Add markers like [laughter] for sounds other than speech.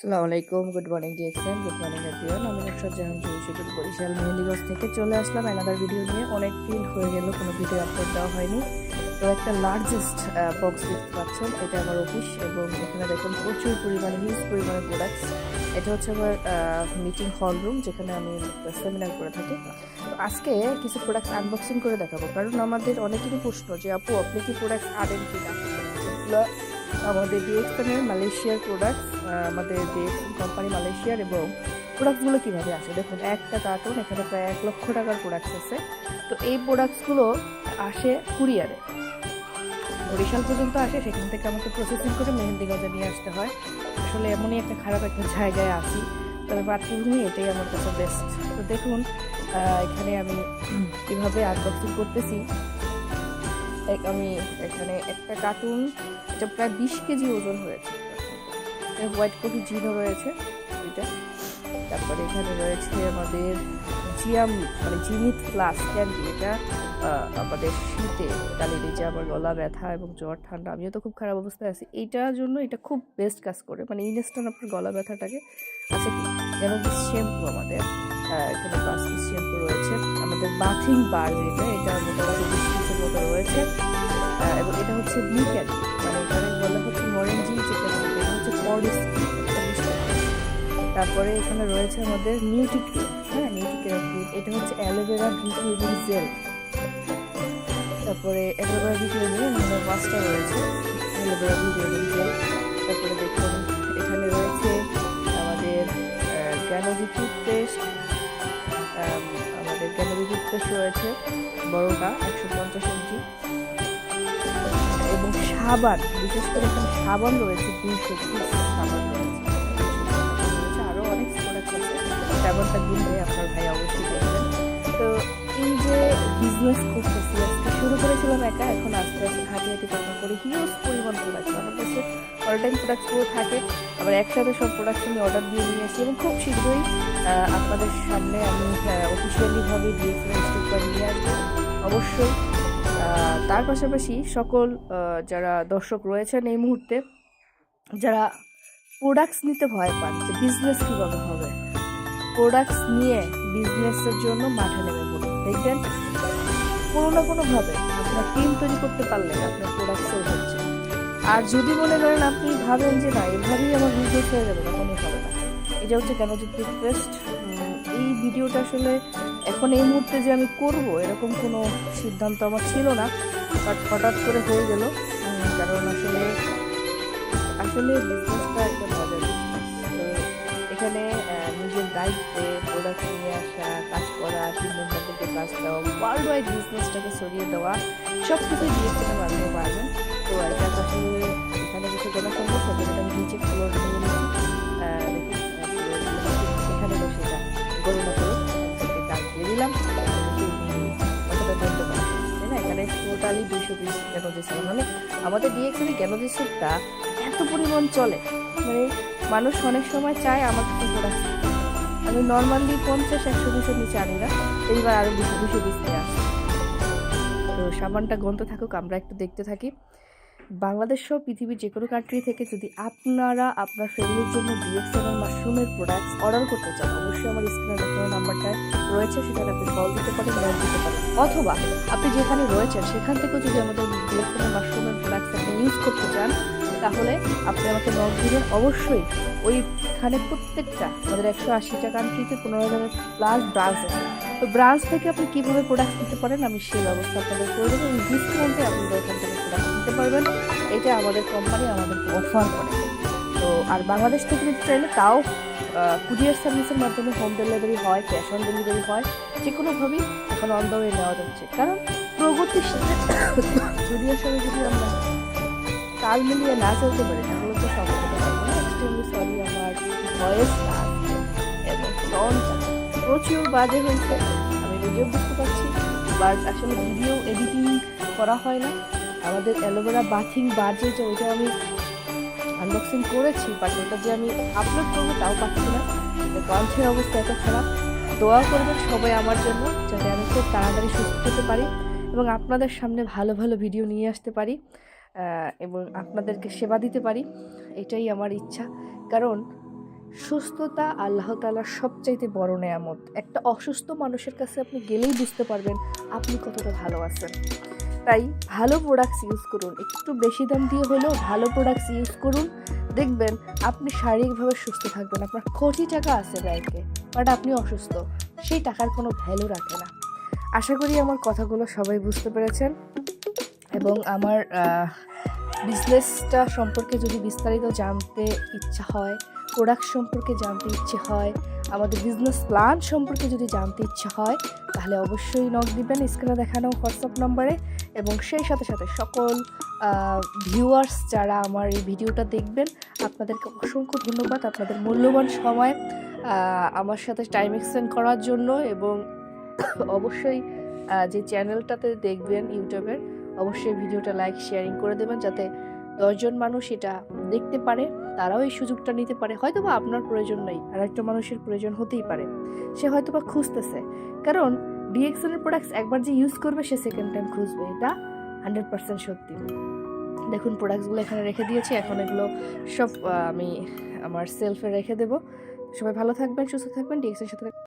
আসসালামু আলাইকুম good morning DXN good morning everyone আমি নুসরাত জাহান জয়সুদুর বরিশাল, মেহেন্দিগঞ্জ থেকে চলে আসলাম। অ্যানাদার ভিডিও নিয়ে অনেক দিন হয়ে গেল, কোনো ভিডিও আপলোড দেওয়া হয়নি। তো একটা লার্জেস্ট বক্স দেখতে পাচ্ছেন, এটা আমার অফিস এবং এখানে দেখুন প্রচুর পরিমাণে হিউজ পরিমাণে প্রোডাক্টস এটা হচ্ছে আমার মিটিং হল রুম যেখানে আমি সেমিনার করে থাকি। তো আজকে কিছু প্রোডাক্টস আনবক্সিং করে দেখাবো। কারণ আমাদের অনেকেরই প্রশ্ন যে, আপু, আপনি কি প্রোডাক্টস আনেন কিনা? আমাদের ডিএক্সএনের মালয়েশিয়ার প্রোডাক্টস আমাদের ডিএক্সএন কোম্পানি মালয়েশিয়ার এবং প্রোডাক্টসগুলো কীভাবে আসে? দেখুন, একটা কার্টুন এখানে প্রায় এক লক্ষ টাকার প্রোডাক্টস আছে। তো এই প্রোডাক্টসগুলো আসে কুরিয়ারে বরিশাল পর্যন্ত আসে, সেখান থেকে আমাকে প্রসেসিং করে মেহেন্দিগঞ্জে নিয়ে আসতে হয়। আসলে এমনই একটা খারাপ একটা জায়গায় আছি, তবে মাতৃভূমি এটাই আমার কাছে বেস্ট তো দেখুন এখানে আমি কীভাবে আনবক্সিং করতেছি। আমি এখানে একটা কার্টুন এটা প্রায় বিশ কেজি ওজন হয়েছে। হোয়াইট কফি জিনো রয়েছে দুইটা তারপরে এখানে রয়েছে আমাদের জিয়াম মানে জিমিত প্লাস ক্যান্ডি এটা আমাদের শীতে কালির যে আমার গলা ব্যথা এবং জ্বর, ঠান্ডা, আমিও তো খুব খারাপ অবস্থায় আছি। এইটার জন্য এটা খুব বেস্ট কাজ করে। মানে ইনস্ট্যান্ট আপনার গলা ব্যথাটাকে আছে কি? যেমন শ্যাম্পু আমাদের এখানে পিস শ্যাম্পু রয়েছে। আমাদের বাথিং বার যেটা এটা মোটামুটি বিশ মতো রয়েছে। এবং এটা হচ্ছে ব্লু ক্যান্ডি তারপরে এখানে রয়েছে আমাদের নিউটি ক্রিম হ্যাঁ নিউটি ক্রিম এটা হচ্ছে অ্যালোভেরা ভিটামিন জেল তারপরে অ্যালোভেরা ভিটামিন মানে মাছটা রয়েছে। অ্যালোভেরা ভিটামিন জেল তারপরে দেখুন, এখানে রয়েছে আমাদের গ্যানোজি টুথপেস্ট আমাদের গ্যানোজি টুথপেস্ট রয়েছে, বড়টা একশো পঞ্চাশ এবং সাবান বিশেষ করে এখানে সাবান রয়েছে দুইশো পিস সাবান রয়েছে। আরও অনেক প্রোডাক্ট আছে, সাবানটা কিনলে আপনার ভাই অবশ্যই দেখবেন। তো এই যে বিজনেস করতেছি, আজকে শুরু করেছিলাম একা, এখন আস্তে আস্তে হাঁটি হাঁটি কথা করে হিউজ পরিমাণ প্রোডাক্ট আমার কাছে অল টাইম প্রোডাক্টসগুলো থাকে, আবার একসাথে সব প্রোডাক্টস আমি অর্ডার দিয়ে নিয়ে আসি এবং খুব শীঘ্রই আপনাদের সামনে আমি অফিসিয়ালিভাবে ডিএক্সএল স্টিকার নিয়ে আসব। অবশ্যই তার পাশাপাশি সকল যারা দর্শক রয়েছেন এই মুহূর্তে, যারা প্রোডাক্টস নিতে ভয় পান, যে বিজনেস কীভাবে হবে প্রোডাক্টস নিয়ে বিজনেসের জন্য মাঠে নেমে পড়ুন। দেখবেন, কোনো না কোনোভাবে আপনার টিম তৈরি করতে পারলে আপনার প্রোডাক্ট সেল হচ্ছে। আর যদি মনে করেন আপনি ভাবেন যে না, এভাবেই আমার বিজনেস হয়ে যাবে তখনই হবে না। এটা হচ্ছে কেন যে টুথপেস্ট এই ভিডিওটা আসলে এখন এই মুহূর্তে যে আমি করব, এরকম কোনো সিদ্ধান্ত আমার ছিল না। বাট হঠাৎ করে হয়ে গেল। কারণ আসলে আসলে বিজনেসটা একটা মজার তো এখানে নিজের দায়িত্বে প্রোডাক্ট নিয়ে আসা, কাজ করা মেম্বারদেরকে কাজ দেওয়া ওয়ার্ল্ড ওয়াইড বিজনেসটাকে সরিয়ে দেওয়া সব কিছু ডিএক্সের মাধ্যমে পারবেন তো এটা আসলে এখানে কিছু হবে এটা আমি নিচে ফ্লোর নিয়ে টোটালি দুইশো পিস কেন স্যুপ মানে আমাদের ডিএক্সের কেন স্যুপটা এত পরিমাণ চলে। মানে মানুষ অনেক সময় চায় আমার কিছু প্রোডাক্ট আমি নর্মালি পঞ্চাশ, একশো দুশো নিচে আনি না। এইবার আরও দুশো দুশো পিস নিয়ে আসি। তো সাবানটা গন্ধ থাকুক, আমরা একটু দেখতে থাকি। বাংলাদেশ সহ পৃথিবীর যে কোনো কান্ট্রি থেকে যদি আপনারা আপনার ফ্যামিলির জন্য ডিএক্সএল মাশরুমের প্রোডাক্টস অর্ডার করতে চান, অবশ্যই আমার স্ক্রিনে নাম্বারটা রয়েছে, সেখানে আপনি কল দিতে পারেন মেল দিতে পারেন। অথবা আপনি যেখানে রয়েছেন, সেখান থেকেও যদি আমাদের ডিএক্সএল মাশরুমের প্রোডাক্টস আপনি ইউজ করতে চান, তাহলে আপনি আমাকে নক দিবেন। অবশ্যই ওইখানে প্রত্যেকটা, আমাদের একশো আশিটা কান্ট্রিতে পনেরো হাজারের প্লাস ব্রাঞ্চ আছে। তো ব্রাঞ্চ থেকে আপনি কীভাবে প্রোডাক্ট নিতে পারেন, আমি সেই ব্যবস্থা আপনাদের করে দেবো। এবং ডিসকাউন্টে আপনারা ওখান থেকে প্রোডাক্ট নিতে পারবেন। এটা আমাদের কোম্পানি আমাদেরকে অফার করে। তো আর বাংলাদেশ থেকে নিতে চাইলে তাও কুরিয়ার সার্ভিসের মাধ্যমে হোম ডেলিভারি হয় ক্যাশ অন ডেলিভারি হয় যে কোনোভাবেই এখন অন ওয়ে নেওয়া যাচ্ছে। কারণ প্রগতির সাথে দুনিয়ার সঙ্গে যদি আমরা তাল মিলিয়ে না চলতে পারি, তাহলে তো সব হতে পারব না এক্সট্রিমলি সরি আমার ভয়েস প্রচুর বাজে হয়েছে, আমি নিজেও বুঝতে পারছি বাট আসলে ভিডিও এডিটিং করা হয় না। আমাদের অ্যালোভেরা বাথিং বার যেটা ওইটা আমি আনবক্সিং করেছি বাট ওটা যে আমি আপলোড করব তাও পাচ্ছি না। তো অবস্থা এত খারাপ। দোয়া করবেন সবাই আমার জন্য, যাতে আমি খুব তাড়াতাড়ি সুস্থ হতে পারি এবং আপনাদের সামনে ভালো ভালো ভিডিও নিয়ে আসতে পারি এবং আপনাদেরকে সেবা দিতে পারি। এটাই আমার ইচ্ছা। কারণ সুস্থতা আল্লাহ তালার সবচাইতে বড় নেয়ামত। একটা অসুস্থ মানুষের কাছে আপনি গেলেই বুঝতে পারবেন আপনি কতটা ভালো আছেন। তাই ভালো প্রোডাক্টস ইউজ করুন। একটু বেশি দাম দিয়ে হলেও ভালো প্রোডাক্টস ইউজ করুন। দেখবেন আপনি শারীরিকভাবে সুস্থ থাকবেন। আপনার কোটি টাকা আছে ব্যাংকে, বাট আপনি অসুস্থ। সেই টাকার কোনো ভ্যালু রাখে না। আশা করি আমার কথাগুলো সবাই বুঝতে পেরেছেন। এবং আমার বিজনেসটা সম্পর্কে যদি বিস্তারিত জানতে ইচ্ছা হয় প্রোডাক্ট সম্পর্কে জানতে ইচ্ছে হয়, আমাদের বিজনেস প্ল্যান সম্পর্কে যদি জানতে ইচ্ছে হয়, তাহলে অবশ্যই নক দিবেন স্ক্রিনে দেখানো হোয়াটসঅ্যাপ নম্বরে এবং সেই সাথে সাথে সকল ভিউয়ার্স যারা আমার এই ভিডিওটা দেখবেন, আপনাদেরকে অসংখ্য ধন্যবাদ আপনাদের মূল্যবান সময় আমার সাথে টাইম এক্সটেন্ড করার জন্য এবং [coughs] অবশ্যই যে চ্যানেলটাতে দেখবেন, ইউটিউবের, অবশ্যই ভিডিওটা লাইক শেয়ারিং করে দেবেন যাতে দশজন মানুষ এটা দেখতে পারে, তারাও এই সুযোগটা নিতে পারে। হয়তো বা আপনার প্রয়োজন নেই, আর একটা মানুষের প্রয়োজন হতেই পারে। সে হয়তো বা খুঁজতেছে। কারণ ডিএক্সনের প্রোডাক্টস একবার যে ইউজ করবে, সে সেকেন্ড টাইম খুঁজবে। এটা হান্ড্রেড পার্সেন্ট সত্যি। দেখুন প্রোডাক্টসগুলো এখানে রেখে দিয়েছি। এখন এগুলো সব আমি আমার সেলফে রেখে দেবো। সবাই ভালো থাকবেন, সুস্থ থাকবেন ডিএক্সের সাথে